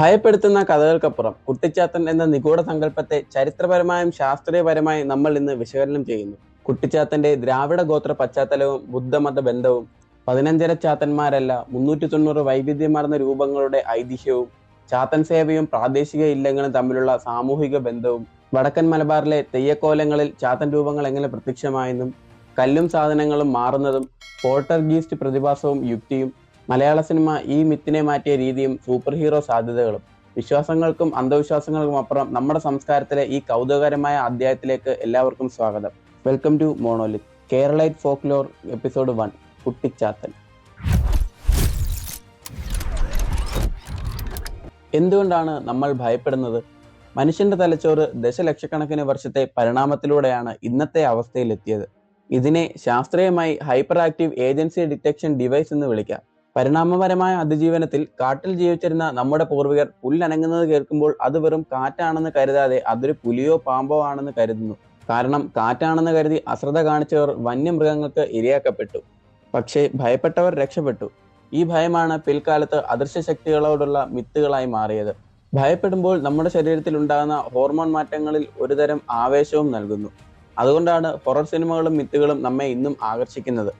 ഭയപ്പെടുത്തുന്ന കഥകൾക്കപ്പുറം കുട്ടിച്ചാത്തൻ എന്ന നിഗൂഢ സങ്കല്പത്തെ ചരിത്രപരമായും ശാസ്ത്രീയപരമായും നമ്മൾ ഇന്ന് വിശകലനം ചെയ്യുന്നു. കുട്ടിച്ചാത്തന്റെ ദ്രാവിഡ ഗോത്ര പശ്ചാത്തലവും ബുദ്ധമത ബന്ധവും പതിനഞ്ചര ചാത്തന്മാരല്ല മുന്നൂറ്റി തൊണ്ണൂറ് വൈവിധ്യമാർന്ന രൂപങ്ങളുടെ ഐതിഹ്യവും ചാത്തൻ സേവയും പ്രാദേശിക ഇല്ലങ്ങളും തമ്മിലുള്ള സാമൂഹിക ബന്ധവും വടക്കൻ മലബാറിലെ തെയ്യക്കോലങ്ങളിൽ ചാത്തൻ രൂപങ്ങൾ എങ്ങനെ പ്രത്യക്ഷമായെന്നും കല്ലും സാധനങ്ങളും മാറുന്നതും പോർട്ടർഗീസ്റ്റ് പ്രതിഭാസവും യുക്തിയും മലയാള സിനിമ ഈ മിത്തിനെ മാറ്റിയ രീതിയും സൂപ്പർ ഹീറോ സാധ്യതകളും വിശ്വാസങ്ങൾക്കും അന്ധവിശ്വാസങ്ങൾക്കും അപ്പുറം നമ്മുടെ സംസ്കാരത്തിലെ ഈ കൗതുകകരമായ അധ്യായത്തിലേക്ക് എല്ലാവർക്കും സ്വാഗതം. Welcome to monolith Keralite folklore episode one Kuttichathan. എന്തുകൊണ്ടാണ് നമ്മൾ ഭയപ്പെടുന്നത്? മനുഷ്യന്റെ തലച്ചോറ് ദശലക്ഷക്കണക്കിന് വർഷത്തെ പരിണാമത്തിലൂടെയാണ് ഇന്നത്തെ അവസ്ഥയിലെത്തിയത്. ഇതിനെ ശാസ്ത്രീയമായി hyper active agency detection device എന്ന് വിളിക്കാം. പരിണാമപരമായ അതിജീവനത്തിൽ കാട്ടിൽ ജീവിച്ചിരുന്ന നമ്മുടെ പൂർവികർ പുല്ലനങ്ങുന്നത് കേൾക്കുമ്പോൾ അത് വെറും കാറ്റാണെന്ന് കരുതാതെ അതൊരു പുലിയോ പാമ്പോ ആണെന്ന് കരുതുന്നു. കാരണം കാറ്റാണെന്ന് കരുതി അശ്രദ്ധ കാണിച്ചവർ വന്യമൃഗങ്ങൾക്ക് ഇരയാക്കപ്പെട്ടു. പക്ഷേ ഭയപ്പെട്ടവർ രക്ഷപ്പെട്ടു. ഈ ഭയമാണ് പിൽക്കാലത്ത് അദൃശ്യ ശക്തികളോടുള്ള മിത്തുകളായി മാറിയത്. ഭയപ്പെടുമ്പോൾ നമ്മുടെ ശരീരത്തിൽ ഉണ്ടാകുന്ന ഹോർമോൺ മാറ്റങ്ങളിൽ ഒരുതരം ആവേശവും നൽകുന്നു. അതുകൊണ്ടാണ് ഹൊറർ സിനിമകളും മിത്തുകളും നമ്മെ ഇന്നും ആകർഷിക്കുന്നത്.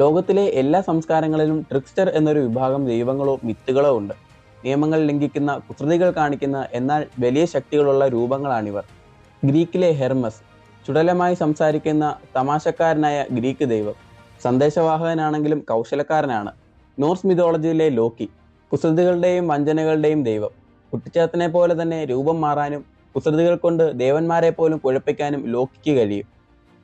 ലോകത്തിലെ എല്ലാ സംസ്കാരങ്ങളിലും ട്രിക്സ്റ്റർ എന്നൊരു വിഭാഗം ദൈവങ്ങളോ മിത്തുകളോ ഉണ്ട്. നിയമങ്ങൾ ലംഘിക്കുന്ന കുസൃതികൾ കാണിക്കുന്ന എന്നാൽ വലിയ ശക്തികളുള്ള രൂപങ്ങളാണിവർ. ഗ്രീക്കിലെ ഹെർമസ് ചുടലമായി സംസാരിക്കുന്ന തമാശക്കാരനായ ഗ്രീക്ക് ദൈവം സന്ദേശവാഹകനാണെങ്കിലും കൗശലക്കാരനാണ്. നോർസ് മിതോളജിയിലെ ലോക്കി കുസൃതികളുടെയും വഞ്ചനകളുടെയും ദൈവം. കുട്ടിച്ചാത്തനെ പോലെ തന്നെ രൂപം മാറാനും കുസൃതികൾ കൊണ്ട് ദേവന്മാരെ പോലും കുഴപ്പിക്കാനും ലോക്കിക്ക് കഴിയും.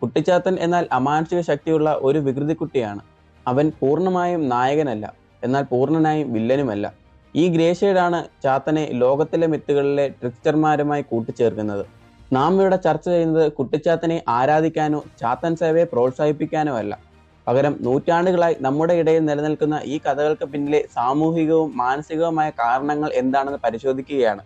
കുട്ടിച്ചാത്തൻ എന്നാൽ അമാനുഷിക ശക്തിയുള്ള ഒരു വികൃതിക്കുട്ടിയാണ്. അവൻ പൂർണമായും നായകനല്ല എന്നാൽ പൂർണനായും വില്ലനുമല്ല. ഈ ഗ്രേഷേഡാണ് ചാത്തനെ ലോകത്തിലെ മിത്തുകളിലെ ട്രിക്സ്റ്റർമാരുമായി കൂട്ടിച്ചേർക്കുന്നത്. നാം ഇവിടെ ചർച്ച ചെയ്യുന്നത് കുട്ടിച്ചാത്തനെ ആരാധിക്കാനോ ചാത്തൻ സേവയെ പ്രോത്സാഹിപ്പിക്കാനോ അല്ല. പകരം നൂറ്റാണ്ടുകളായി നമ്മുടെ ഇടയിൽ നിലനിൽക്കുന്ന ഈ കഥകൾക്ക് പിന്നിലെ സാമൂഹികവും മാനസികവുമായ കാരണങ്ങൾ എന്താണെന്ന് പരിശോധിക്കുകയാണ്.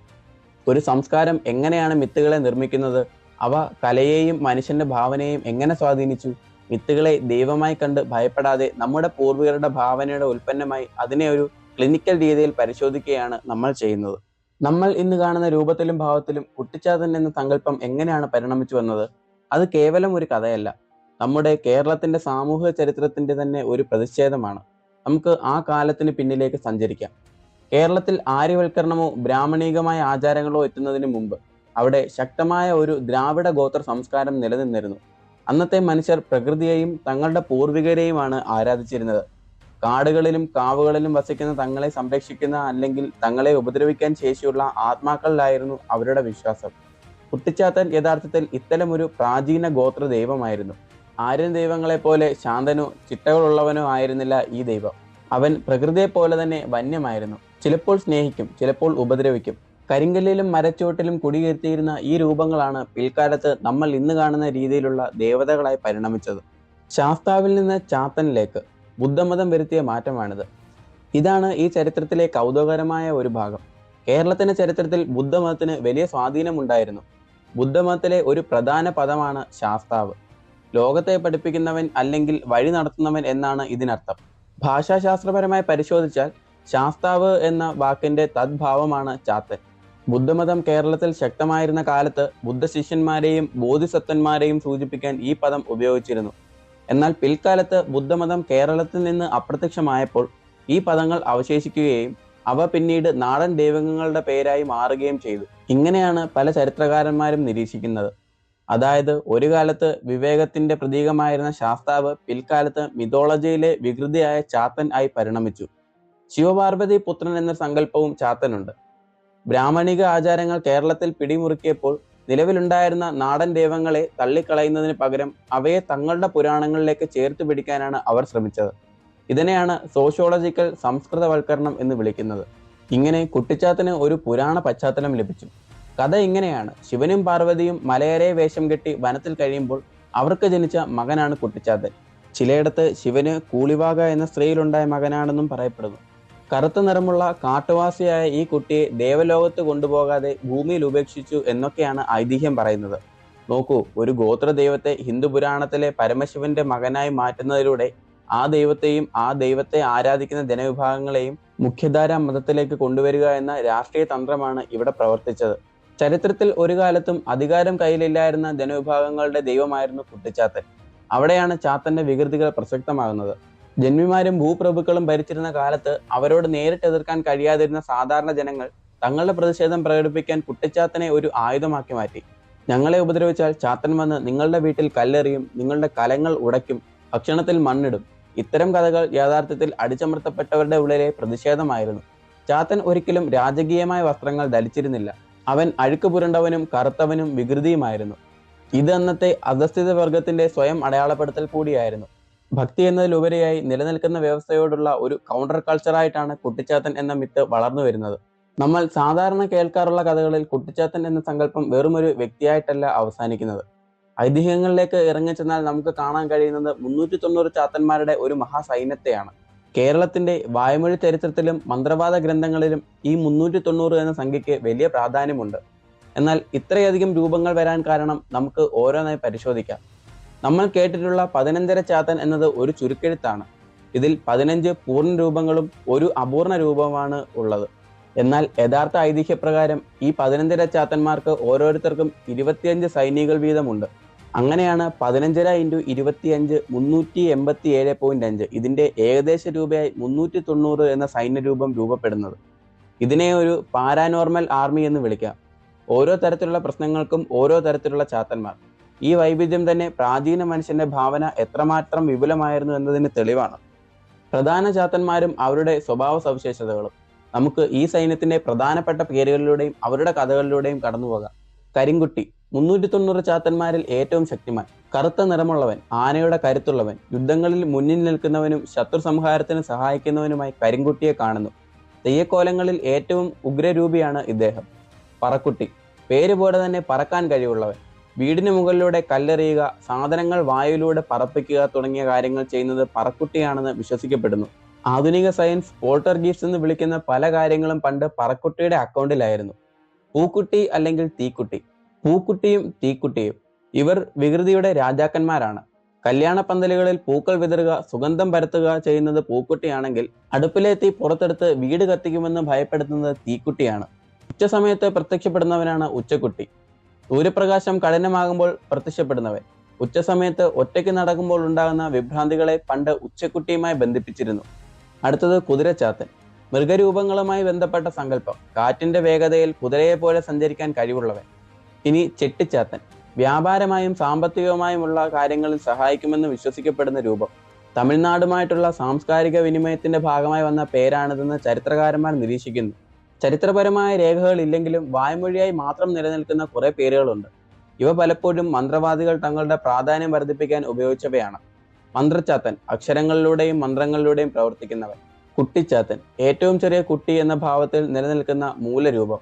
ഒരു സംസ്കാരം എങ്ങനെയാണ് മിത്തുകളെ നിർമ്മിക്കുന്നത്? അവ കലയെയും മനുഷ്യന്റെ ഭാവനയെയും എങ്ങനെ സ്വാധീനിച്ചു? മിത്തുകളെ ദൈവമായി കണ്ട് ഭയപ്പെടാതെ നമ്മുടെ പൂർവികരുടെ ഭാവനയുടെ ഉൽപ്പന്നമായി അതിനെ ഒരു ക്ലിനിക്കൽ രീതിയിൽ പരിശോധിക്കുകയാണ് നമ്മൾ ചെയ്യുന്നത്. നമ്മൾ ഇന്ന് കാണുന്ന രൂപത്തിലും ഭാവത്തിലും കുട്ടിച്ചാതൻ എന്ന സങ്കല്പം എങ്ങനെയാണ് പരിണമിച്ചു വന്നത്? അത് കേവലം ഒരു കഥയല്ല. നമ്മുടെ കേരളത്തിന്റെ സാമൂഹിക ചരിത്രത്തിന്റെ തന്നെ ഒരു പ്രതിഷേധമാണ്. നമുക്ക് ആ കാലത്തിന് പിന്നിലേക്ക് സഞ്ചരിക്കാം. കേരളത്തിൽ ആര്യവൽക്കരണമോ ബ്രാഹ്മണീകമായ ആചാരങ്ങളോ എത്തുന്നതിന് മുമ്പ് അവിടെ ശക്തമായ ഒരു ദ്രാവിഡ ഗോത്ര സംസ്കാരം നിലനിന്നിരുന്നു. അന്നത്തെ മനുഷ്യർ പ്രകൃതിയെയും തങ്ങളുടെ പൂർവികരെയുമാണ് ആരാധിച്ചിരുന്നത്. കാടുകളിലും കാവുകളിലും വസിക്കുന്ന തങ്ങളെ സംരക്ഷിക്കുന്ന അല്ലെങ്കിൽ തങ്ങളെ ഉപദ്രവിക്കാൻ ശേഷിയുള്ള ആത്മാക്കളിലായിരുന്നു അവരുടെ വിശ്വാസം. കുട്ടിച്ചാത്തൻ യഥാർത്ഥത്തിൽ ഇത്തരമൊരു പ്രാചീന ഗോത്ര ദൈവമായിരുന്നു. ആര്യൻ ദൈവങ്ങളെ പോലെ ശാന്തനോ ചിട്ടകളുള്ളവനോ ആയിരുന്നില്ല ഈ ദൈവം. അവൻ പ്രകൃതിയെ പോലെ തന്നെ വന്യമായിരുന്നു. ചിലപ്പോൾ സ്നേഹിക്കും ചിലപ്പോൾ ഉപദ്രവിക്കും. കരിങ്കല്ലിലും മരച്ചുവട്ടിലും കുടിയിരുത്തിയിരുന്ന ഈ രൂപങ്ങളാണ് പിൽക്കാലത്ത് നമ്മൾ ഇന്ന് കാണുന്ന രീതിയിലുള്ള ദേവതകളായി പരിണമിച്ചത്. ശാസ്താവിൽ നിന്ന് ചാത്തനിലേക്ക് ബുദ്ധമതം വരുത്തിയ മാറ്റമാണിത്. ഇതാണ് ഈ ചരിത്രത്തിലെ കൗതുകകരമായ ഒരു ഭാഗം. കേരളത്തിന്റെ ചരിത്രത്തിൽ ബുദ്ധമതത്തിന് വലിയ സ്വാധീനമുണ്ടായിരുന്നു. ബുദ്ധമതത്തിലെ ഒരു പ്രധാന പദമാണ് ശാസ്താവ് ലോകത്തെ പഠിപ്പിക്കുന്നവൻ അല്ലെങ്കിൽ വഴി നടത്തുന്നവൻ എന്നാണ് ഇതിനർത്ഥം. ഭാഷാശാസ്ത്രപരമായി പരിശോധിച്ചാൽ ശാസ്താവ് എന്ന വാക്കിന്റെ തദ്ഭാവമാണ് ചാത്തൻ. ബുദ്ധമതം കേരളത്തിൽ ശക്തമായിരുന്ന കാലത്ത് ബുദ്ധശിഷ്യന്മാരെയും ബോധിസത്വന്മാരെയും സൂചിപ്പിക്കാൻ ഈ പദം ഉപയോഗിച്ചിരുന്നു. എന്നാൽ പിൽക്കാലത്ത് ബുദ്ധമതം കേരളത്തിൽ നിന്ന് അപ്രത്യക്ഷമായപ്പോൾ ഈ പദങ്ങൾ അവശേഷിക്കുകയും അവ പിന്നീട് നാടൻ ദൈവങ്ങളുടെ പേരായി മാറുകയും ചെയ്തു. ഇങ്ങനെയാണ് പല ചരിത്രകാരന്മാരും നിരീക്ഷിക്കുന്നത്. അതായത് ഒരു കാലത്ത് വിവേകത്തിന്റെ പ്രതീകമായിരുന്ന ശാസ്താവ് പിൽക്കാലത്ത് മിതോളജിയിലെ വികൃതിയായ ചാത്തൻ ആയി പരിണമിച്ചു. ശിവപാർവതി പുത്രൻ എന്ന സങ്കല്പവും ചാത്തനുണ്ട്. ബ്രാഹ്മണിക ആചാരങ്ങൾ കേരളത്തിൽ പിടിമുറുക്കിയപ്പോൾ നിലവിലുണ്ടായിരുന്ന നാടൻ ദൈവങ്ങളെ തള്ളിക്കളയുന്നതിന് പകരം അവയെ തങ്ങളുടെ പുരാണങ്ങളിലേക്ക് ചേർത്ത് പിടിക്കാനാണ് അവർ ശ്രമിച്ചത്. ഇതിനെയാണ് സോഷ്യോളജിക്കൽ സംസ്കൃതവൽക്കരണം എന്ന് വിളിക്കുന്നത്. ഇങ്ങനെ കുട്ടിച്ചാത്തിന് ഒരു പുരാണ പശ്ചാത്തലം ലഭിച്ചു. കഥ ഇങ്ങനെയാണ്. ശിവനും പാർവതിയും മലയരെ വേഷം കെട്ടി വനത്തിൽ കഴിയുമ്പോൾ അവർക്ക് ജനിച്ച മകനാണ് കുട്ടിച്ചാത്തൻ. ചിലയിടത്ത് ശിവന് കൂളിവാക എന്ന സ്ത്രീയിലുണ്ടായ മകനാണെന്നും പറയപ്പെടുന്നു. കറുത്ത നിറമുള്ള കാട്ടുവാസിയായ ഈ കുട്ടിയെ ദേവലോകത്ത് കൊണ്ടുപോകാതെ ഭൂമിയിൽ ഉപേക്ഷിച്ചു എന്നൊക്കെയാണ് ഐതിഹ്യം പറയുന്നത്. നോക്കൂ ഒരു ഗോത്ര ദൈവത്തെ ഹിന്ദു പുരാണത്തിലെ പരമശിവന്റെ മകനായി മാറ്റുന്നതിലൂടെ ആ ദൈവത്തെയും ആ ദൈവത്തെ ആരാധിക്കുന്ന ജനവിഭാഗങ്ങളെയും മുഖ്യധാരാ മതത്തിലേക്ക് കൊണ്ടുവരിക എന്ന രാഷ്ട്രീയ തന്ത്രമാണ് ഇവിടെ പ്രവർത്തിച്ചത്. ചരിത്രത്തിൽ ഒരു കാലത്തും അധികാരം കയ്യിലില്ലായിരുന്ന ജനവിഭാഗങ്ങളുടെ ദൈവമായിരുന്നു കുട്ടിച്ചാത്തൻ. അവിടെയാണ് ചാത്തന്റെ വികൃതികൾ പ്രസക്തമാകുന്നത്. ജന്മിമാരും ഭൂപ്രഭുക്കളും ഭരിച്ചിരുന്ന കാലത്ത് അവരോട് നേരിട്ട് എതിർക്കാൻ കഴിയാതിരുന്ന സാധാരണ ജനങ്ങൾ തങ്ങളുടെ പ്രതിഷേധം പ്രകടിപ്പിക്കാൻ കുട്ടിച്ചാത്തനെ ഒരു ആയുധമാക്കി മാറ്റി. ഞങ്ങളെ ഉപദ്രവിച്ചാൽ ചാത്തൻ വന്ന് നിങ്ങളുടെ വീട്ടിൽ കല്ലെറിയും നിങ്ങളുടെ കലങ്ങൾ ഉടയ്ക്കും ഭക്ഷണത്തിൽ മണ്ണിടും. ഇത്തരം കഥകൾ യാഥാർത്ഥ്യത്തിൽ അടിച്ചമർത്തപ്പെട്ടവരുടെ ഉള്ളിലെ പ്രതിഷേധമായിരുന്നു. ചാത്തൻ ഒരിക്കലും രാജകീയമായ വസ്ത്രങ്ങൾ ധരിച്ചിരുന്നില്ല. അവൻ അഴുക്ക് പുരണ്ടവനും കറുത്തവനും വികൃതിയുമായിരുന്നു. ഇത് അന്നത്തെ അധസ്ഥിത വർഗത്തിന്റെ സ്വയം അടയാളപ്പെടുത്തൽ കൂടിയായിരുന്നു. ഭക്തി എന്നതിലുപരിയായി നിലനിൽക്കുന്ന വ്യവസ്ഥയോടുള്ള ഒരു കൗണ്ടർ കൾച്ചറായിട്ടാണ് കുട്ടിച്ചാത്തൻ എന്ന മിത്ത് വളർന്നു വരുന്നത്. നമ്മൾ സാധാരണ കേൾക്കാറുള്ള കഥകളിൽ കുട്ടിച്ചാത്തൻ എന്ന സങ്കല്പം വെറുമൊരു വ്യക്തിയായിട്ടല്ല അവസാനിക്കുന്നത്. ഐതിഹ്യങ്ങളിലേക്ക് ഇറങ്ങിച്ചെന്നാൽ നമുക്ക് കാണാൻ കഴിയുന്നത് മുന്നൂറ്റി തൊണ്ണൂറ് ചാത്തന്മാരുടെ ഒരു മഹാസൈന്യത്തെയാണ്. കേരളത്തിന്റെ വായ്മൊഴി ചരിത്രത്തിലും മന്ത്രവാദ ഗ്രന്ഥങ്ങളിലും ഈ മുന്നൂറ്റി തൊണ്ണൂറ് എന്ന സംഖ്യയ്ക്ക് വലിയ പ്രാധാന്യമുണ്ട്. എന്നാൽ ഇത്രയധികം രൂപങ്ങൾ വരാൻ കാരണം നമുക്ക് ഓരോന്നായി പരിശോധിക്കാം. നമ്മൾ കേട്ടിട്ടുള്ള പതിനഞ്ചര ചാത്തൻ എന്നത് ഒരു ചുരുക്കെഴുത്താണ്. ഇതിൽ പതിനഞ്ച് പൂർണ രൂപങ്ങളും ഒരു അപൂർണ രൂപമാണ് ഉള്ളത്. എന്നാൽ യഥാർത്ഥ ഐതിഹ്യപ്രകാരം ഈ പതിനഞ്ചര ചാത്തന്മാർക്ക് ഓരോരുത്തർക്കും ഇരുപത്തിയഞ്ച് സൈനികൾ വീതമുണ്ട്. അങ്ങനെയാണ് പതിനഞ്ചര ഇന്റു ഇരുപത്തിയഞ്ച് മുന്നൂറ്റി എൺപത്തി ഏഴ് പോയിന്റ് അഞ്ച് ഇതിന്റെ ഏകദേശ രൂപയായി മുന്നൂറ്റി തൊണ്ണൂറ് എന്ന സൈന്യരൂപം രൂപപ്പെടുന്നത്. ഇതിനെ ഒരു പാരാനോർമൽ ആർമി എന്ന് വിളിക്കാം. ഓരോ തരത്തിലുള്ള പ്രശ്നങ്ങൾക്കും ഓരോ തരത്തിലുള്ള ചാത്തന്മാർ. ഈ വൈവിധ്യം തന്നെ പ്രാചീന മനുഷ്യന്റെ ഭാവന എത്രമാത്രം വിപുലമായിരുന്നു എന്നതിന് തെളിവാണ്. പ്രധാന ചാത്തന്മാരും അവരുടെ സ്വഭാവ സവിശേഷതകളും. നമുക്ക് ഈ സൈന്യത്തിന്റെ പ്രധാനപ്പെട്ട പേരുകളിലൂടെയും അവരുടെ കഥകളിലൂടെയും കടന്നുപോകാം. കരിങ്കുട്ടി മുന്നൂറ്റി തൊണ്ണൂറ് ചാത്തന്മാരിൽ ഏറ്റവും ശക്തിമാൻ. കറുത്ത നിറമുള്ളവൻ ആനയുടെ കരുത്തുള്ളവൻ യുദ്ധങ്ങളിൽ മുന്നിൽ നിൽക്കുന്നവനും ശത്രു സംഹാരത്തിന് സഹായിക്കുന്നവനുമായി കരിങ്കുട്ടിയെ കാണുന്നു. തെയ്യക്കോലങ്ങളിൽ ഏറ്റവും ഉഗ്രരൂപിയാണ് ഇദ്ദേഹം. പറക്കുട്ടി പേര് പോലെ തന്നെ പറക്കാൻ കഴിവുള്ളവൻ. വീടിന് മുകളിലൂടെ കല്ലെറിയുക സാധനങ്ങൾ വായുവിലൂടെ പറപ്പിക്കുക തുടങ്ങിയ കാര്യങ്ങൾ ചെയ്യുന്നത് പറക്കുട്ടിയാണെന്ന് വിശ്വസിക്കപ്പെടുന്നു. ആധുനിക സയൻസ് പോൾട്ടർ ഗീഫ്റ്റ്സ് എന്ന് വിളിക്കുന്ന പല കാര്യങ്ങളും പണ്ട് പറക്കുട്ടിയുടെ അക്കൗണ്ടിലായിരുന്നു. പൂക്കുട്ടി അല്ലെങ്കിൽ തീക്കുട്ടി. പൂക്കുട്ടിയും തീക്കുട്ടിയും ഇവർ വികൃതിയുടെ രാജാക്കന്മാരാണ്. കല്യാണ പന്തലുകളിൽ പൂക്കൾ വിതറുക സുഗന്ധം പരത്തുക ചെയ്യുന്നത് പൂക്കുട്ടിയാണെങ്കിൽ അടുപ്പിലെത്തി പുറത്തെടുത്ത് വീട് കത്തിക്കുമെന്ന് ഭയപ്പെടുത്തുന്നത് തീക്കുട്ടിയാണ്. ഉച്ചസമയത്ത് പ്രത്യക്ഷപ്പെടുന്നവനാണ് ഉച്ചക്കുട്ടി. സൂര്യപ്രകാശം കഠിനമാകുമ്പോൾ പ്രത്യക്ഷപ്പെടുന്നവൻ. ഉച്ചസമയത്ത് ഒറ്റയ്ക്ക് നടക്കുമ്പോൾ ഉണ്ടാകുന്ന വിഭ്രാന്തികളെ പണ്ട് ഉച്ചക്കുട്ടിയുമായി ബന്ധിപ്പിച്ചിരുന്നു. അടുത്തത് കുതിരച്ചാത്തൻ. മൃഗരൂപങ്ങളുമായി ബന്ധപ്പെട്ട സങ്കല്പം. കാറ്റിന്റെ വേഗതയിൽ കുതിരയെ പോലെ സഞ്ചരിക്കാൻ കഴിവുള്ളവൻ. ഇനി ചെട്ടിച്ചാത്തൻ. വ്യാപാരമായും സാമ്പത്തികവുമായുമുള്ള കാര്യങ്ങളിൽ സഹായിക്കുമെന്ന് വിശ്വസിക്കപ്പെടുന്ന രൂപം. തമിഴ്നാടുമായിട്ടുള്ള സാംസ്കാരിക വിനിമയത്തിന്റെ ഭാഗമായി വന്ന പേരാണിതെന്ന് ചരിത്രകാരന്മാർ നിരീക്ഷിക്കുന്നു. ചരിത്രപരമായ രേഖകൾ ഇല്ലെങ്കിലും വായ്മൊഴിയായി മാത്രം നിലനിൽക്കുന്ന കുറേ പേരുകളുണ്ട്. ഇവ പലപ്പോഴും മന്ത്രവാദികൾ തങ്ങളുടെ പ്രാധാന്യം വർദ്ധിപ്പിക്കാൻ ഉപയോഗിച്ചവയാണ്. മന്ത്രച്ചാത്തൻ അക്ഷരങ്ങളിലൂടെയും മന്ത്രങ്ങളിലൂടെയും പ്രവർത്തിക്കുന്നവൻ. കുട്ടിച്ചാത്തൻ ഏറ്റവും ചെറിയ കുട്ടി എന്ന ഭാവത്തിൽ നിലനിൽക്കുന്ന മൂലരൂപം.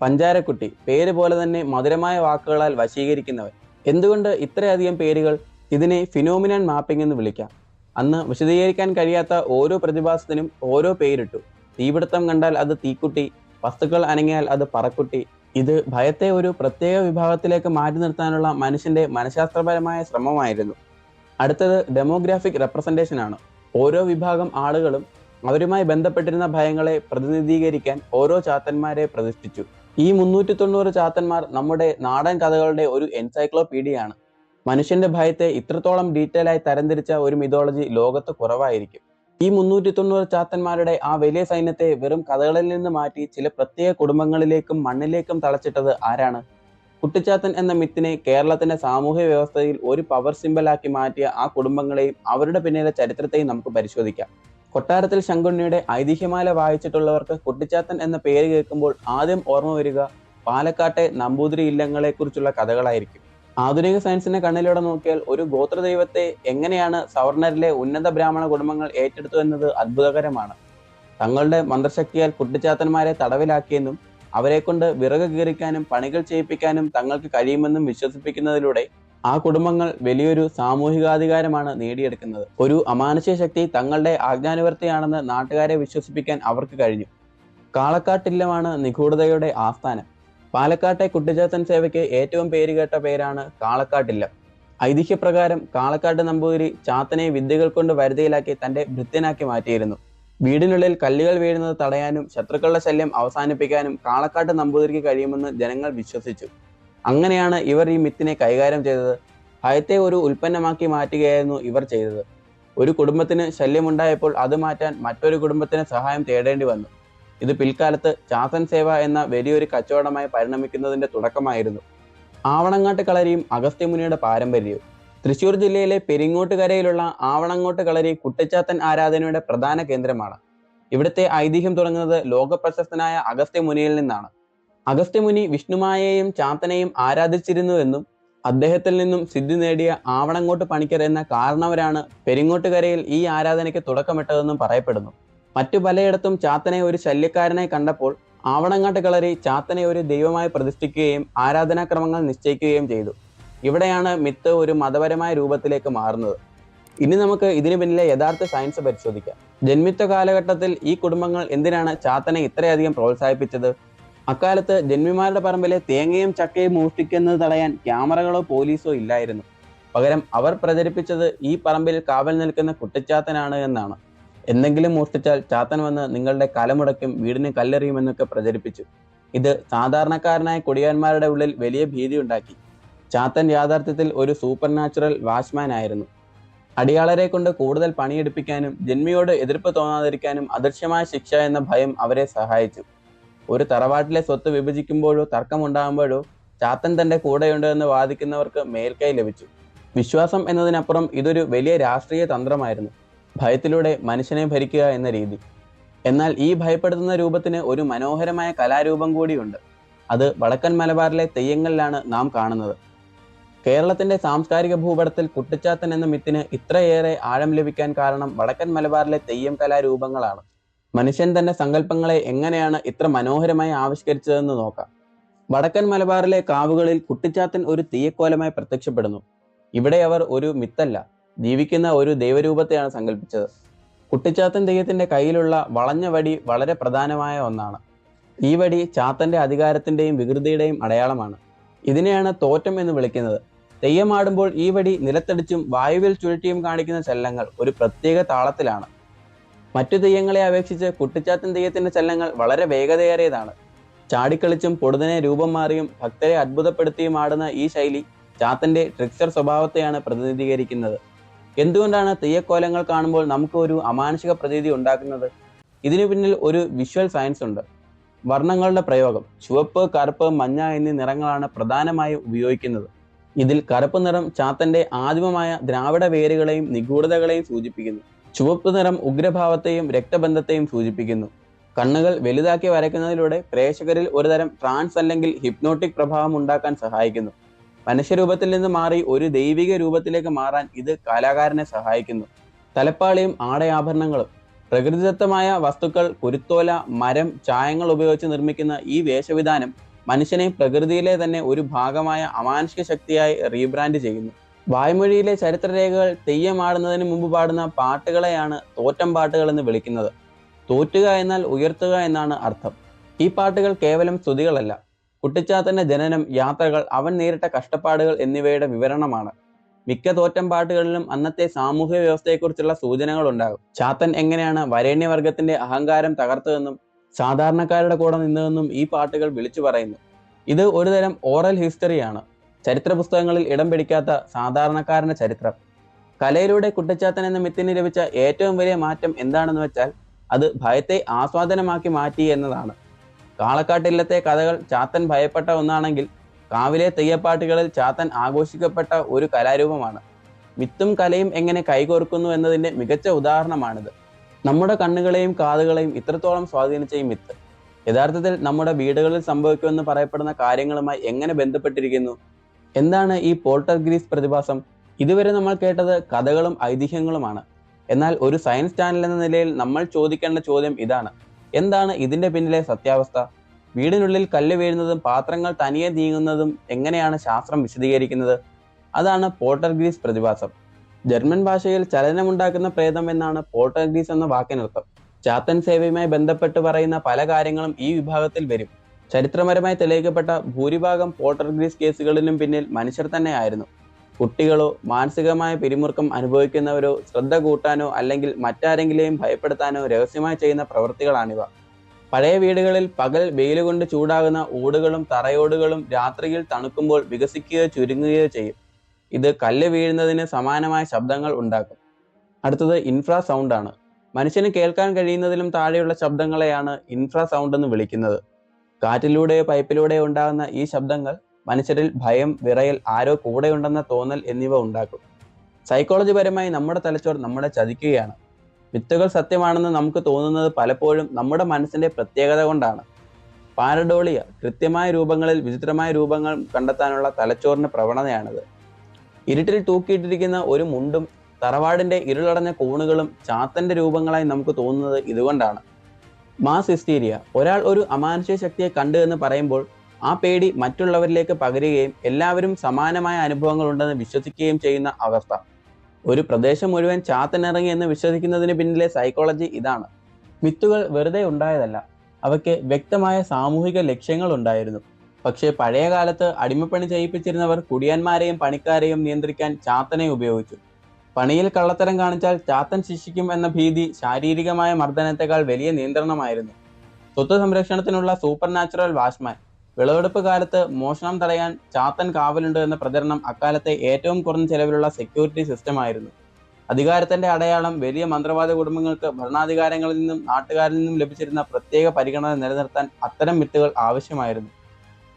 പഞ്ചാരക്കുട്ടി പേര് പോലെ തന്നെ മധുരമായ വാക്കുകളാൽ വശീകരിക്കുന്നവൻ. എന്തുകൊണ്ട് ഇത്രയധികം പേരുകൾ? ഇതിനെ ഫിനോമിനൻ മാപ്പിംഗ് എന്ന് വിളിക്കാം. അന്ന് വിശദീകരിക്കാൻ കഴിയാത്ത ഓരോ പ്രതിഭാസത്തിനും ഓരോ പേരിട്ടു. തീപിടുത്തം കണ്ടാൽ അത് തീക്കുട്ടി വസ്തുക്കൾ അനങ്ങിയാൽ അത് പറക്കുട്ടി. ഇത് ഭയത്തെ ഒരു പ്രത്യേക വിഭാഗത്തിലേക്ക് മാറ്റി നിർത്താനുള്ള മനുഷ്യന്റെ മനഃശാസ്ത്രപരമായ ശ്രമമായിരുന്നു. അടുത്തത് ഡെമോഗ്രാഫിക് റെപ്രസെന്റേഷൻ ആണ്. ഓരോ വിഭാഗം ആളുകളും അവരുമായി ബന്ധപ്പെട്ടിരുന്ന ഭയങ്ങളെ പ്രതിനിധീകരിക്കാൻ ഓരോ ചാത്തന്മാരെ പ്രതിഷ്ഠിച്ചു. ഈ മുന്നൂറ്റി തൊണ്ണൂറ് ചാത്തന്മാർ നമ്മുടെ നാടൻ കഥകളുടെ ഒരു എൻസൈക്ലോപീഡിയയാണ് മനുഷ്യന്റെ ഭയത്തെ ഇത്രത്തോളം ഡീറ്റെയിൽ ആയി തരംതിരിച്ച ഒരു മിതോളജി ലോകത്ത് കുറവായിരിക്കും. ഈ മുന്നൂറ്റി തൊണ്ണൂറ് ചാത്തന്മാരുടെ ആ വലിയ സൈന്യത്തെ വെറും കഥകളിൽ നിന്ന് മാറ്റി ചില പ്രത്യേക കുടുംബങ്ങളിലേക്കും മണ്ണിലേക്കും തളച്ചിട്ടത് ആരാണ്? കുട്ടിച്ചാത്തൻ എന്ന മിത്തിനെ കേരളത്തിന്റെ സാമൂഹ്യ വ്യവസ്ഥയിൽ ഒരു പവർ സിമ്പലാക്കി മാറ്റിയ ആ കുടുംബങ്ങളെയും അവരുടെ പിന്നിലെ ചരിത്രത്തെയും നമുക്ക് പരിശോധിക്കാം. കൊട്ടാരത്തിൽ ശങ്കുണ്ണിയുടെ ഐതിഹ്യമാല വായിച്ചിട്ടുള്ളവർക്ക് കുട്ടിച്ചാത്തൻ എന്ന പേര് കേൾക്കുമ്പോൾ ആദ്യം ഓർമ്മ വരിക പാലക്കാട്ടെ നമ്പൂതിരി ഇല്ലങ്ങളെക്കുറിച്ചുള്ള കഥകളായിരിക്കും. ആധുനിക സയൻസിന്റെ കണ്ണിലൂടെ നോക്കിയാൽ ഒരു ഗോത്രദൈവത്തെ എങ്ങനെയാണ് സവർണരിലെ ഉന്നത ബ്രാഹ്മണ കുടുംബങ്ങൾ ഏറ്റെടുത്തു എന്നത് അത്ഭുതകരമാണ്. തങ്ങളുടെ മന്ത്രശക്തിയാൽ കുട്ടിച്ചാത്തന്മാരെ തടവിലാക്കിയെന്നും അവരെ കൊണ്ട് വിറക് കീറിക്കാനും പണികൾ ചെയ്യിപ്പിക്കാനും തങ്ങൾക്ക് കഴിയുമെന്നും വിശ്വസിപ്പിക്കുന്നതിലൂടെ ആ കുടുംബങ്ങൾ വലിയൊരു സാമൂഹികാധികാരമാണ് നേടിയെടുക്കുന്നത്. ഒരു അമാനുഷ്യ ശക്തി തങ്ങളുടെ ആജ്ഞാനുവർത്തിയാണെന്ന് നാട്ടുകാരെ വിശ്വസിപ്പിക്കാൻ അവർക്ക് കഴിഞ്ഞു. കാളക്കാട്ടില്ലമാണ് നിഗൂഢതയുടെ ആസ്ഥാനം. പാലക്കാട്ടെ കുട്ടിച്ചാത്തൻ സേവയ്ക്ക് ഏറ്റവും പേരുകേട്ട പേരാണ് കാളക്കാട്ടില്ലം. ഐതിഹ്യപ്രകാരം കാളക്കാട്ട് നമ്പൂതിരി ചാത്തനെ വിദ്യകൾ കൊണ്ട് വരുതിയിലാക്കി തന്റെ ഭൃത്യനാക്കി മാറ്റിയിരുന്നു. വീടിനുള്ളിൽ കല്ലുകൾ വീഴുന്നത് തടയാനും ശത്രുക്കളുടെ ശല്യം അവസാനിപ്പിക്കാനും കാളക്കാട്ട് നമ്പൂതിരിക്ക് കഴിയുമെന്ന് ജനങ്ങൾ വിശ്വസിച്ചു. അങ്ങനെയാണ് ഇവർ ഈ മിത്തിനെ കൈകാര്യം ചെയ്തത്. ഭയത്തെ ഒരു ഉൽപ്പന്നമാക്കി മാറ്റുകയായിരുന്നു ഇവർ ചെയ്തത്. ഒരു കുടുംബത്തിന് ശല്യമുണ്ടായപ്പോൾ അത് മാറ്റാൻ മറ്റൊരു കുടുംബത്തിന് സഹായം തേടേണ്ടി വന്നു. ഇത് പിൽക്കാലത്ത് ചാത്തൻ സേവ എന്ന വലിയൊരു കച്ചവടമായി പരിണമിക്കുന്നതിന്റെ തുടക്കമായിരുന്നു. ആവണങ്ങാട്ട് കളരിയും അഗസ്ത്യമുനിയുടെ പാരമ്പര്യവും. തൃശൂർ ജില്ലയിലെ പെരിങ്ങോട്ടുകരയിലുള്ള ആവണങ്ങോട്ട് കളരി കുട്ടിച്ചാത്തൻ ആരാധനയുടെ പ്രധാന കേന്ദ്രമാണ്. ഇവിടുത്തെ ഐതിഹ്യം തുടങ്ങുന്നത് ലോകപ്രശസ്തനായ അഗസ്ത്യമുനിയിൽ നിന്നാണ്. അഗസ്ത്യമുനി വിഷ്ണുമായെയും ചാത്തനെയും ആരാധിച്ചിരുന്നുവെന്നും അദ്ദേഹത്തിൽ നിന്നും സിദ്ധി നേടിയ ആവണങ്ങോട്ട് പണിക്കർ എന്ന കാരണവരാണ് പെരിങ്ങോട്ടുകരയിൽ ഈ ആരാധനയ്ക്ക് തുടക്കമിട്ടതെന്നും പറയപ്പെടുന്നു. മറ്റു പലയിടത്തും ചാത്തനെ ഒരു ശല്യക്കാരനായി കണ്ടപ്പോൾ ആവണങ്ങാട്ട് കളരി ചാത്തനെ ഒരു ദൈവമായി പ്രതിഷ്ഠിക്കുകയും ആരാധനാക്രമങ്ങൾ നിശ്ചയിക്കുകയും ചെയ്തു. ഇവിടെയാണ് മിത്ത് ഒരു മതപരമായ രൂപത്തിലേക്ക് മാറുന്നത്. ഇനി നമുക്ക് ഇതിനു പിന്നിലെ യഥാർത്ഥ സയൻസ് പരിശോധിക്കാം. ജന്മിത്വ കാലഘട്ടത്തിൽ ഈ കുടുംബങ്ങൾ എന്തിനാണ് ചാത്തനെ ഇത്രയധികം പ്രോത്സാഹിപ്പിച്ചത്? അക്കാലത്ത് ജന്മിമാരുടെ പറമ്പിലെ തേങ്ങയും ചക്കയും മോഷ്ടിക്കുന്നത് തടയാൻ ക്യാമറകളോ പോലീസോ ഇല്ലായിരുന്നു. പകരം അവർ പ്രചരിപ്പിച്ചത് ഈ പറമ്പിൽ കാവൽ നിൽക്കുന്ന കുട്ടിച്ചാത്തനാണ് എന്നാണ്. എന്തെങ്കിലും മോഷ്ടിച്ചാൽ ചാത്തൻ വന്ന് നിങ്ങളുടെ കലമുടക്കും വീടിന് കല്ലെറിയുമെന്നൊക്കെ പ്രചരിപ്പിച്ചു. ഇത് സാധാരണക്കാരനായ കുടിയാന്മാരുടെ ഉള്ളിൽ വലിയ ഭീതി ഉണ്ടാക്കി. ചാത്തൻ യാഥാർത്ഥ്യത്തിൽ ഒരു സൂപ്പർ നാച്ചുറൽ വാച്ച്മാൻ ആയിരുന്നു. അടിയാളരെ കൊണ്ട് കൂടുതൽ പണിയെടുപ്പിക്കാനും ജന്മിയോട് എതിർപ്പ് തോന്നാതിരിക്കാനും അദൃശ്യമായ ശിക്ഷ എന്ന ഭയം അവരെ സഹായിച്ചു. ഒരു തറവാട്ടിലെ സ്വത്ത് വിഭജിക്കുമ്പോഴോ തർക്കമുണ്ടാകുമ്പോഴോ ചാത്തൻ തന്റെ കൂടെയുണ്ട് എന്ന് വാദിക്കുന്നവർക്ക് മേൽക്കൈ ലഭിച്ചു. വിശ്വാസം എന്നതിനപ്പുറം ഇതൊരു വലിയ രാഷ്ട്രീയ തന്ത്രമായിരുന്നു. ഭയത്തിലൂടെ മനുഷ്യനെ ഭരിക്കുക എന്ന രീതി. എന്നാൽ ഈ ഭയപ്പെടുത്തുന്ന രൂപത്തിന് ഒരു മനോഹരമായ കലാരൂപം കൂടിയുണ്ട്. അത് വടക്കൻ മലബാറിലെ തെയ്യങ്ങളിലാണ് നാം കാണുന്നത്. കേരളത്തിന്റെ സാംസ്കാരിക ഭൂപടത്തിൽ കുട്ടിച്ചാത്തൻ എന്ന മിത്തിന് ഇത്രയേറെ ആഴം ലഭിക്കാൻ കാരണം വടക്കൻ മലബാറിലെ തെയ്യം കലാരൂപങ്ങളാണ്. മനുഷ്യൻ തന്റെ സങ്കല്പങ്ങളെ എങ്ങനെയാണ് ഇത്ര മനോഹരമായി ആവിഷ്കരിച്ചതെന്ന് നോക്കാം. വടക്കൻ മലബാറിലെ കാവുകളിൽ കുട്ടിച്ചാത്തൻ ഒരു തീയക്കോലമായി പ്രത്യക്ഷപ്പെടുന്നു. ഇവിടെ അവർ ഒരു മിത്തല്ല. ജീവിക്കുന്ന ഒരു ദൈവരൂപത്തെയാണ് സങ്കല്പിച്ചത്. കുട്ടിച്ചാത്തൻ ദൈവത്തിന്റെ കയ്യിലുള്ള വളഞ്ഞ വടി വളരെ പ്രധാനമായ ഒന്നാണ്. ഈ വടി ചാത്തന്റെ അധികാരത്തിന്റെയും വികൃതിയുടെയും അടയാളമാണ്. ഇതിനെയാണ് തോറ്റം എന്ന് വിളിക്കുന്നത്. തെയ്യമാടുമ്പോൾ ഈ വടി നിലത്തടിച്ചും വായുവിൽ ചുഴറ്റിയും കാണിക്കുന്ന ചലനങ്ങൾ ഒരു പ്രത്യേക താളത്തിലാണ്. മറ്റു തെയ്യങ്ങളെ അപേക്ഷിച്ച് കുട്ടിച്ചാത്തൻ തെയ്യത്തിന്റെ ചലനങ്ങൾ വളരെ വേഗതയേറിയതാണ്. ചാടിക്കളിച്ചും പൊടുതനെ രൂപം മാറിയും ഭക്തരെ അത്ഭുതപ്പെടുത്തിയും ആടുന്ന ഈ ശൈലി ചാത്തന്റെ ട്രിക്സർ സ്വഭാവത്തെയാണ് പ്രതിനിധീകരിക്കുന്നത്. എന്തുകൊണ്ടാണ് തെയ്യക്കോലങ്ങൾ കാണുമ്പോൾ നമുക്ക് ഒരു അമാനുഷിക പ്രതീതി ഉണ്ടാക്കുന്നത്? ഇതിനു പിന്നിൽ ഒരു വിഷ്വൽ സയൻസ് ഉണ്ട്. വർണങ്ങളുടെ പ്രയോഗം ചുവപ്പ് കറുപ്പ് മഞ്ഞ എന്നീ നിറങ്ങളാണ് പ്രധാനമായും ഉപയോഗിക്കുന്നത്. ഇതിൽ കറുപ്പ് നിറം ചാത്തന്റെ ആദിമമായ ദ്രാവിഡ വേരുകളെയും നിഗൂഢതകളെയും സൂചിപ്പിക്കുന്നു. ചുവപ്പ് നിറം ഉഗ്രഭാവത്തെയും രക്തബന്ധത്തെയും സൂചിപ്പിക്കുന്നു. കണ്ണുകൾ വലുതാക്കി വരയ്ക്കുന്നതിലൂടെ പ്രേക്ഷകരിൽ ഒരുതരം ട്രാൻസ് അല്ലെങ്കിൽ ഹിപ്നോട്ടിക് പ്രഭാവം ഉണ്ടാക്കാൻ സഹായിക്കുന്നു. മനുഷ്യരൂപത്തിൽ നിന്ന് മാറി ഒരു ദൈവിക രൂപത്തിലേക്ക് മാറാൻ ഇത് കലാകാരനെ സഹായിക്കുന്നു. തലപ്പാളിയും ആടയാഭരണങ്ങളും പ്രകൃതിദത്തമായ വസ്തുക്കൾ കുരുത്തോല മരം ചായങ്ങൾ ഉപയോഗിച്ച് നിർമ്മിക്കുന്ന ഈ വേഷവിധാനം മനുഷ്യനെ പ്രകൃതിയിലെ തന്നെ ഒരു ഭാഗമായ അമാനുഷിക ശക്തിയായി റീബ്രാൻഡ് ചെയ്യുന്നു. വായ്മൊഴിയിലെ ചരിത്രരേഖകൾ തെയ്യമാടുന്നതിന് മുമ്പ് പാടുന്ന പാട്ടുകളെയാണ് തോറ്റം പാട്ടുകൾ എന്ന് വിളിക്കുന്നത്. തോറ്റുക എന്നാൽ ഉയർത്തുക എന്നാണ് അർത്ഥം. ഈ പാട്ടുകൾ കേവലം സ്തുതികളല്ല കുട്ടിച്ചാത്തന്റെ ജനനം യാത്രകൾ അവൻ നേരിട്ട കഷ്ടപ്പാടുകൾ എന്നിവയുടെ വിവരണമാണ്. മിക്ക തോറ്റം പാട്ടുകളിലും അന്നത്തെ സാമൂഹ്യ വ്യവസ്ഥയെക്കുറിച്ചുള്ള സൂചനകൾ ഉണ്ടാകും ചാത്തൻ എങ്ങനെയാണ് വരേണ്യവർഗത്തിന്റെ അഹങ്കാരം തകർത്തതെന്നും സാധാരണക്കാരുടെ കൂടെ നിന്നതെന്നും ഈ പാട്ടുകൾ വിളിച്ചു പറയുന്നു. ഇത് ഒരുതരം ഓറൽ ഹിസ്റ്ററിയാണ്. ചരിത്ര പുസ്തകങ്ങളിൽ ഇടം പിടിക്കാത്ത സാധാരണക്കാരന്റെ ചരിത്രം. കലയിലൂടെ കുട്ടിച്ചാത്തൻ എന്ന മിത്തിന് ലഭിച്ച ഏറ്റവും വലിയ മാറ്റം എന്താണെന്ന് വെച്ചാൽ അത് ഭയത്തെ ആസ്വാദനമാക്കി മാറ്റി എന്നതാണ്. കാളക്കാട്ടില്ലത്തെ കഥകൾ ചാത്തൻ ഭയപ്പെട്ട ഒന്നാണെങ്കിൽ കാവിലെ തെയ്യപ്പാട്ടുകളിൽ ചാത്തൻ ആഘോഷിക്കപ്പെട്ട ഒരു കലാരൂപമാണ്. മിത്തും കലയും എങ്ങനെ കൈകോർക്കുന്നു എന്നതിന്റെ മികച്ച ഉദാഹരണമാണിത്. നമ്മുടെ കണ്ണുകളെയും കാതുകളെയും ഇത്രത്തോളം സ്വാധീനിച്ച ഈ മിത്ത് യഥാർത്ഥത്തിൽ നമ്മുടെ വീടുകളിൽ സംഭവിക്കുമെന്ന് പറയപ്പെടുന്ന കാര്യങ്ങളുമായി എങ്ങനെ ബന്ധപ്പെട്ടിരിക്കുന്നു? എന്താണ് ഈ പോൾട്ടർ ഗ്രീസ് പ്രതിഭാസം? ഇതുവരെ നമ്മൾ കേട്ടത് കഥകളും ഐതിഹ്യങ്ങളുമാണ്. എന്നാൽ ഒരു സയൻസ് ചാനൽ എന്ന നിലയിൽ നമ്മൾ ചോദിക്കേണ്ട ചോദ്യം ഇതാണ്. എന്താണ് ഇതിന്റെ പിന്നിലെ സത്യാവസ്ഥ? വീടിനുള്ളിൽ കല്ല് വീഴുന്നതും പാത്രങ്ങൾ തനിയെ നീങ്ങുന്നതും എങ്ങനെയാണ് ശാസ്ത്രം വിശദീകരിക്കുന്നത്? അതാണ് പോർട്ടർ ഗ്രീസ് പ്രതിഭാസം. ജർമ്മൻ ഭാഷയിൽ ചലനമുണ്ടാക്കുന്ന പ്രേതം എന്നാണ് പോർട്ടർ ഗ്രീസ് എന്ന വാക്കിനർത്ഥം. ചാത്തൻ സേവയുമായി ബന്ധപ്പെട്ട് പറയുന്ന പല കാര്യങ്ങളും ഈ വിഭാഗത്തിൽ വരും. ചരിത്രപരമായി തെളിയിക്കപ്പെട്ട ഭൂരിഭാഗം പോർട്ടർ ഗ്രീസ് കേസുകളിലും പിന്നിൽ മനുഷ്യർ തന്നെയായിരുന്നു. കുട്ടികളോ മാനസികമായ പിരിമുറുക്കം അനുഭവിക്കുന്നവരോ ശ്രദ്ധ കൂട്ടാനോ അല്ലെങ്കിൽ മറ്റാരെങ്കിലെയും ഭയപ്പെടുത്താനോ രഹസ്യമായി ചെയ്യുന്ന പ്രവൃത്തികളാണിവ. പഴയ വീടുകളിൽ പകൽ വെയിൽ കൊണ്ട് ചൂടാകുന്ന ഓടുകളും തറയോടുകളും രാത്രിയിൽ തണുക്കുമ്പോൾ വികസിക്കുകയോ ചുരുങ്ങുകയോ ചെയ്യും. ഇത് കല്ല് വീഴുന്നതിന് സമാനമായ ശബ്ദങ്ങൾ ഉണ്ടാക്കും. അടുത്തത് ഇൻഫ്രാ സൗണ്ട് ആണ്. മനുഷ്യന് കേൾക്കാൻ കഴിയുന്നതിലും താഴെയുള്ള ശബ്ദങ്ങളെയാണ് ഇൻഫ്രാ സൗണ്ട് എന്ന് വിളിക്കുന്നത്. കാറ്റിലൂടെയോ പൈപ്പിലൂടെയോ ഉണ്ടാകുന്ന ഈ ശബ്ദങ്ങൾ മനുഷ്യരിൽ ഭയം വിറയൽ ആരോ കൂടെയുണ്ടെന്ന തോന്നൽ എന്നിവ ഉണ്ടാക്കും. സൈക്കോളജി പരമായി നമ്മുടെ തലച്ചോർ നമ്മളെ ചതിക്കുകയാണ്. വിത്തുകൾ സത്യമാണെന്ന് നമുക്ക് തോന്നുന്നത് പലപ്പോഴും നമ്മുടെ മനസ്സിന്റെ പ്രത്യേകത കൊണ്ടാണ്. പാരഡോളിയ കൃത്യമായ രൂപങ്ങളിൽ വിചിത്രമായ രൂപങ്ങൾ കണ്ടെത്താനുള്ള തലച്ചോറിന്റെ പ്രവണതയാണിത്. ഇരുട്ടിൽ തൂക്കിയിട്ടിരിക്കുന്ന ഒരു മുണ്ടും തറവാടിന്റെ ഇരുളടഞ്ഞ കൂണുകളും ചാത്തന്റെ രൂപങ്ങളായി നമുക്ക് തോന്നുന്നത് ഇതുകൊണ്ടാണ്. മാസ് ഹിസ്റ്റീരിയ ഒരാൾ ഒരു അമാനുഷ്യ ശക്തിയെ കണ്ടു എന്ന് പറയുമ്പോൾ ആ പേടി മറ്റുള്ളവരിലേക്ക് പകരുകയും എല്ലാവരും സമാനമായ അനുഭവങ്ങൾ ഉണ്ടെന്ന് വിശ്വസിക്കുകയും ചെയ്യുന്ന അവസ്ഥ. ഒരു പ്രദേശം മുഴുവൻ ചാത്തനിറങ്ങി എന്ന് വിശ്വസിക്കുന്നതിന് പിന്നിലെ സൈക്കോളജി ഇതാണ്. മിത്തുകൾ വെറുതെ ഉണ്ടായതല്ല. അവയ്ക്ക് വ്യക്തമായ സാമൂഹിക ലക്ഷ്യങ്ങൾ ഉണ്ടായിരുന്നു. പക്ഷേ പഴയ കാലത്ത് അടിമപ്പണി ചെയ്യിപ്പിച്ചിരുന്നവർ കുടിയന്മാരെയും പണിക്കാരെയും നിയന്ത്രിക്കാൻ ചാത്തനെ ഉപയോഗിച്ചു. പണിയിൽ കള്ളത്തരം കാണിച്ചാൽ ചാത്തൻ ശിക്ഷിക്കും എന്ന ഭീതി ശാരീരികമായ മർദ്ദനത്തെക്കാൾ വലിയ നിയന്ത്രണമായിരുന്നു. സ്വത്ത് സംരക്ഷണത്തിനുള്ള സൂപ്പർ നാച്ചുറൽ വാച്ച്മാൻ വിളവെടുപ്പ് കാലത്ത് മോഷണം തടയാൻ ചാത്തൻ കാവലുണ്ട് എന്ന പ്രചരണം അക്കാലത്തെ ഏറ്റവും കുറഞ്ഞ ചെലവിലുള്ള സെക്യൂരിറ്റി സിസ്റ്റം ആയിരുന്നു. അധികാരത്തിന്റെ അടയാളം വലിയ മന്ത്രവാദ കുടുംബങ്ങൾക്ക് ഭരണാധികാരങ്ങളിൽ നിന്നും നാട്ടുകാരിൽ നിന്നും ലഭിച്ചിരുന്ന പ്രത്യേക പരിഗണന നിലനിർത്താൻ അത്തരം വിത്തുകൾ ആവശ്യമായിരുന്നു.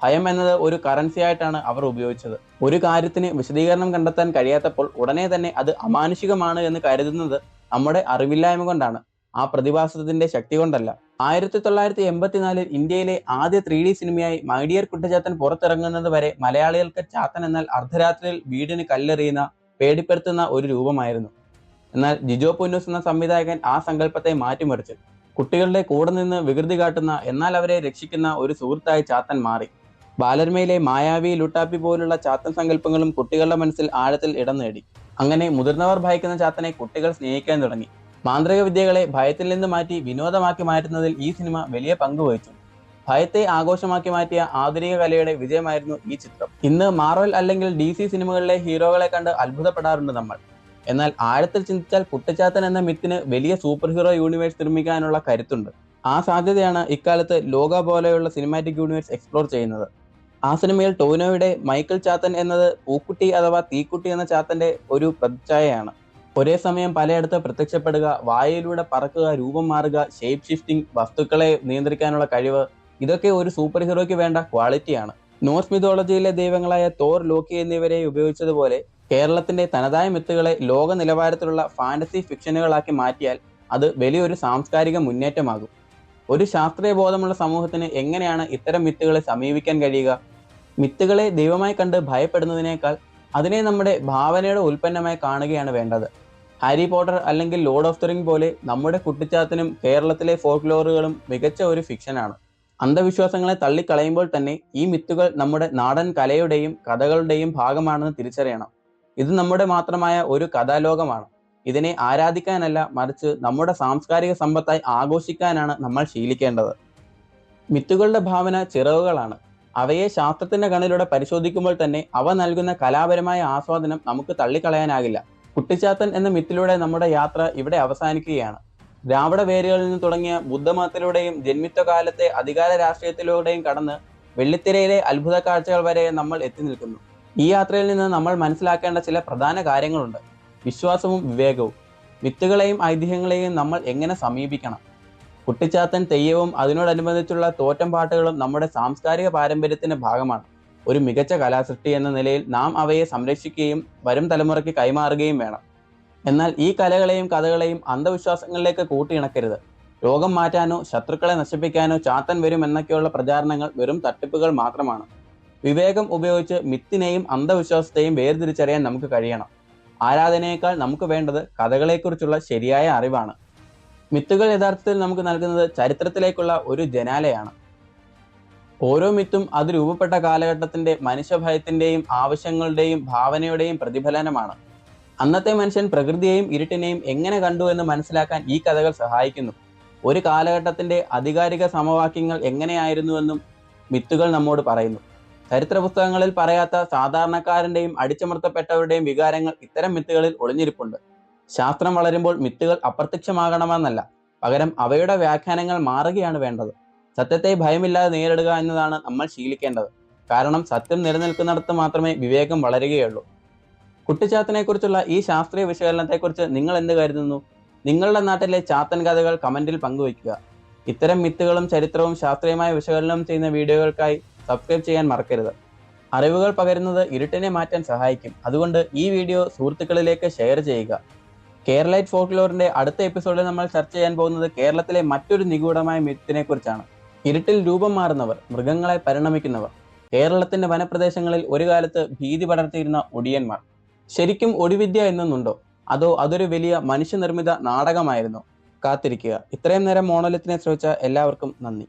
ഭയം എന്നത് ഒരു കറൻസി ആയിട്ടാണ് അവർ ഉപയോഗിച്ചത്. ഒരു കാര്യത്തിന് വിശദീകരണം കണ്ടെത്താൻ കഴിയാത്തപ്പോൾ ഉടനെ തന്നെ അത് അമാനുഷികമാണ് എന്ന് കരുതുന്നത് നമ്മുടെ അറിവില്ലായ്മ കൊണ്ടാണ്. ആ പ്രതിഭാസത്തിന്റെ ശക്തി കൊണ്ടല്ല. ആയിരത്തി തൊള്ളായിരത്തി എൺപത്തിനാലിൽ ഇന്ത്യയിലെ ആദ്യ ത്രീ ഡി സിനിമയായി മൈഡിയർ കുട്ടചാത്തൻ പുറത്തിറങ്ങുന്നത് വരെ മലയാളികൾക്ക് ചാത്തൻ എന്നാൽ അർദ്ധരാത്രിയിൽ വീടിന് കല്ലെറിയുന്ന പേടിപ്പെടുത്തുന്ന ഒരു രൂപമായിരുന്നു. എന്നാൽ ജിജോ പുന്നൂസ് എന്ന സംവിധായകൻ ആ സങ്കല്പത്തെ മാറ്റിമറിച്ചു. കുട്ടികളുടെ കൂടെ നിന്ന് വികൃതി കാട്ടുന്ന എന്നാൽ അവരെ രക്ഷിക്കുന്ന ഒരു സുഹൃത്തായി ചാത്തൻ മാറി. ബാലർമയിലെ മായാവി ലുട്ടാപ്പി പോലുള്ള ചാത്തൻ സങ്കല്പങ്ങളും കുട്ടികളുടെ മനസ്സിൽ ആഴത്തിൽ ഇടം നേടി. അങ്ങനെ മുതിർന്നവർ ഭയക്കുന്ന ചാത്തനെ കുട്ടികൾ സ്നേഹിക്കാൻ തുടങ്ങി. മാന്ത്രിക വിദ്യകളെ ഭയത്തിൽ നിന്ന് മാറ്റി വിനോദമാക്കി മാറ്റുന്നതിൽ ഈ സിനിമ വലിയ പങ്ക് വഹിച്ചു. ഭയത്തെ ആഘോഷമാക്കി മാറ്റിയ ആധുനിക കലയുടെ വിജയമായിരുന്നു ഈ ചിത്രം. ഇന്ന് മാർവൽ അല്ലെങ്കിൽ ഡി സി സിനിമകളിലെ ഹീറോകളെ കണ്ട് അത്ഭുതപ്പെടാറുണ്ട് നമ്മൾ. എന്നാൽ ആഴത്തിൽ ചിന്തിച്ചാൽ കുട്ടച്ചാത്തൻ എന്ന മിത്തിന് വലിയ സൂപ്പർ ഹീറോ യൂണിവേഴ്സ് നിർമ്മിക്കാനുള്ള കരുത്തുണ്ട്. ആ സാധ്യതയാണ് ഇക്കാലത്ത് ലോക പോലെയുള്ള സിനിമാറ്റിക് യൂണിവേഴ്സ് എക്സ്പ്ലോർ ചെയ്യുന്നത്. ആ സിനിമയിൽ ടോവിനോയുടെ മൈക്കിൾ ചാത്തൻ എന്നത് പൂക്കുട്ടി അഥവാ തീക്കുട്ടി എന്ന ചാത്തന്റെ ഒരു പ്രതിച്ഛായയാണ്. ഒരേ സമയം പലയിടത്ത് പ്രത്യക്ഷപ്പെടുക വായയിലൂടെ പറക്കുക രൂപം മാറുക ഷേപ്പ് ഷിഫ്റ്റിംഗ് വസ്തുക്കളെ നിയന്ത്രിക്കാനുള്ള കഴിവ് ഇതൊക്കെ ഒരു സൂപ്പർ ഹീറോയ്ക്ക് വേണ്ട ക്വാളിറ്റിയാണ് നോർത്ത് മിതോളജിയിലെ ദൈവങ്ങളായ തോർ ലോക്കി എന്നിവരെ ഉപയോഗിച്ചതുപോലെ കേരളത്തിന്റെ തനതായ മിത്തുകളെ ലോക നിലവാരത്തിലുള്ള ഫാന്റസി ഫിക്ഷനുകളാക്കി മാറ്റിയാൽ അത് വലിയൊരു സാംസ്കാരിക മുന്നേറ്റമാകും. ഒരു ശാസ്ത്രീയ ബോധമുള്ള സമൂഹത്തിന് എങ്ങനെയാണ് ഇത്തരം മിത്തുകളെ സമീപിക്കാൻ കഴിയുക? മിത്തുകളെ ദൈവമായി കണ്ട് ഭയപ്പെടുന്നതിനേക്കാൾ അതിനെ നമ്മുടെ ഭാവനയുടെ ഉൽപ്പന്നമായി കാണുകയാണ് വേണ്ടത്. ഹാരി പോട്ടർ അല്ലെങ്കിൽ ലോർഡ് ഓഫ് ദ റിംഗ് പോലെ നമ്മുടെ കുട്ടിച്ചാത്തനും കേരളത്തിലെ ഫോക്ലോറുകളും മികച്ച ഒരു ഫിക്ഷനാണ് അന്ധവിശ്വാസങ്ങളെ തള്ളിക്കളയുമ്പോൾ തന്നെ ഈ മിത്തുകൾ നമ്മുടെ നാടൻ കലയുടെയും കഥകളുടെയും ഭാഗമാണെന്ന് തിരിച്ചറിയണം. ഇത് നമ്മുടെ മാത്രമായ ഒരു കഥാലോകമാണ്. ഇതിനെ ആരാധിക്കാനല്ല മറിച്ച് നമ്മുടെ സാംസ്കാരിക സമ്പത്തായി ആഘോഷിക്കാനാണ് നമ്മൾ ശീലിക്കേണ്ടത്. മിത്തുകളുടെ ഭാവന ചിറവുകളാണ് അവയെ ശാസ്ത്രത്തിന്റെ കണ്ണിലൂടെ പരിശോധിക്കുമ്പോൾ തന്നെ അവ നൽകുന്ന കലാപരമായ ആസ്വാദനം നമുക്ക് തള്ളിക്കളയാനാകില്ല. കുട്ടിച്ചാത്തൻ എന്ന മിത്തിലൂടെ നമ്മുടെ യാത്ര ഇവിടെ അവസാനിക്കുകയാണ്. ദ്രാവിഡ വേരുകളിൽ നിന്ന് തുടങ്ങിയ ബുദ്ധമതത്തിലൂടെയും ജന്മിത്വകാലത്തെ അധികാര രാഷ്ട്രീയത്തിലൂടെയും കടന്ന് വെള്ളിത്തിരയിലെ അത്ഭുത കാഴ്ചകൾ വരെ നമ്മൾ എത്തി നിൽക്കുന്നു. ഈ യാത്രയിൽ നിന്ന് നമ്മൾ മനസ്സിലാക്കേണ്ട ചില പ്രധാന കാര്യങ്ങളുണ്ട്. വിശ്വാസവും വിവേകവും മിത്തുകളെയും ഐതിഹ്യങ്ങളെയും നമ്മൾ എങ്ങനെ സമീപിക്കണം? കുട്ടിച്ചാത്തൻ തെയ്യവും അതിനോടനുബന്ധിച്ചുള്ള തോറ്റം പാട്ടുകളും നമ്മുടെ സാംസ്കാരിക പാരമ്പര്യത്തിന്റെ ഭാഗമാണ്. ഒരു മികച്ച കലാസൃഷ്ടി എന്ന നിലയിൽ നാം അവയെ സംരക്ഷിക്കുകയും വരും തലമുറയ്ക്ക് കൈമാറുകയും വേണം. എന്നാൽ ഈ കലകളെയും കഥകളെയും അന്ധവിശ്വാസങ്ങളിലേക്ക് കൂട്ടിയിണക്കരുത്. രോഗം മാറ്റാനോ ശത്രുക്കളെ നശിപ്പിക്കാനോ ചാത്തൻ വരും എന്നൊക്കെയുള്ള പ്രചാരണങ്ങൾ വെറും തട്ടിപ്പുകൾ മാത്രമാണ്. വിവേകം ഉപയോഗിച്ച് മിത്തിനെയും അന്ധവിശ്വാസത്തെയും വേർതിരിച്ചറിയാൻ നമുക്ക് കഴിയണം. ആരാധനയേക്കാൾ നമുക്ക് വേണ്ടത് കഥകളെക്കുറിച്ചുള്ള ശരിയായ അറിവാണ്. മിത്തുകൾ യഥാർത്ഥത്തിൽ നമുക്ക് നൽകുന്നത് ചരിത്രത്തിലേക്കുള്ള ഒരു ജനാലയാണ്. ഓരോ മിത്തും അത് രൂപപ്പെട്ട കാലഘട്ടത്തിന്റെ മനുഷ്യഭയത്തിന്റെയും ആവശ്യങ്ങളുടെയും ഭാവനയുടെയും പ്രതിഫലനമാണ്. അന്നത്തെ മനുഷ്യൻ പ്രകൃതിയെയും ഇരുട്ടിനെയും എങ്ങനെ കണ്ടു എന്ന് മനസ്സിലാക്കാൻ ഈ കഥകൾ സഹായിക്കുന്നു. ഒരു കാലഘട്ടത്തിന്റെ ആധികാരിക സമവാക്യങ്ങൾ എങ്ങനെയായിരുന്നുവെന്നും മിത്തുകൾ നമ്മോട് പറയുന്നു. ചരിത്ര പുസ്തകങ്ങളിൽ പറയാത്ത സാധാരണക്കാരന്റെയും അടിച്ചമർത്തപ്പെട്ടവരുടെയും വികാരങ്ങൾ ഇത്തരം മിത്തുകളിൽ ഒളിഞ്ഞിരിപ്പുണ്ട്. ശാസ്ത്രം വളരുമ്പോൾ മിത്തുകൾ അപ്രത്യക്ഷമാകണമെന്നല്ല. പകരം അവയുടെ വ്യാഖ്യാനങ്ങൾ മാറുകയാണ് വേണ്ടത്. സത്യത്തെ ഭയമില്ലാതെ നേരിടുക എന്നതാണ് നമ്മൾ ശീലിക്കേണ്ടത്. കാരണം സത്യം നിലനിൽക്കുന്നിടത്ത് മാത്രമേ വിവേകം വളരുകയുള്ളൂ. കുട്ടിച്ചാത്തനെ കുറിച്ചുള്ള ഈ ശാസ്ത്രീയ വിശകലനത്തെക്കുറിച്ച് നിങ്ങൾ എന്ത് കരുതുന്നു? നിങ്ങളുടെ നാട്ടിലെ ചാത്തൻ കഥകൾ കമന്റിൽ പങ്കുവയ്ക്കുക. ഇത്തരം മിത്തുകളും ചരിത്രവും ശാസ്ത്രീയമായ വിശകലനം ചെയ്യുന്ന വീഡിയോകൾക്കായി സബ്സ്ക്രൈബ് ചെയ്യാൻ മറക്കരുത്. അറിവുകൾ പകരുന്നത് ഇരുട്ടിനെ മാറ്റാൻ സഹായിക്കും. അതുകൊണ്ട് ഈ വീഡിയോ സുഹൃത്തുക്കളിലേക്ക് ഷെയർ ചെയ്യുക. കേരളൈറ്റ് ഫോക്ലോറിന്റെ അടുത്ത എപ്പിസോഡിൽ നമ്മൾ ചർച്ച ചെയ്യാൻ പോകുന്നത് കേരളത്തിലെ മറ്റൊരു നിഗൂഢമായ മിത്തിനെ കുറിച്ചാണ് ഇരുട്ടിൽ രൂപം മാറുന്നവർ മൃഗങ്ങളെ പരിണമിക്കുന്നവർ. കേരളത്തിന്റെ വനപ്രദേശങ്ങളിൽ ഒരു കാലത്ത് ഭീതി പടർത്തിയിരുന്ന ഒടിയന്മാർ. ശരിക്കും ഒടിവിദ്യ എന്നൊന്നുണ്ടോ? അതോ അതൊരു വലിയ മനുഷ്യനിർമ്മിത നാടകമായിരുന്നോ? കാത്തിരിക്കുക. ഇത്രയും നേരം മോണോലിത്തിനെ ശ്രമിച്ച എല്ലാവർക്കും നന്ദി.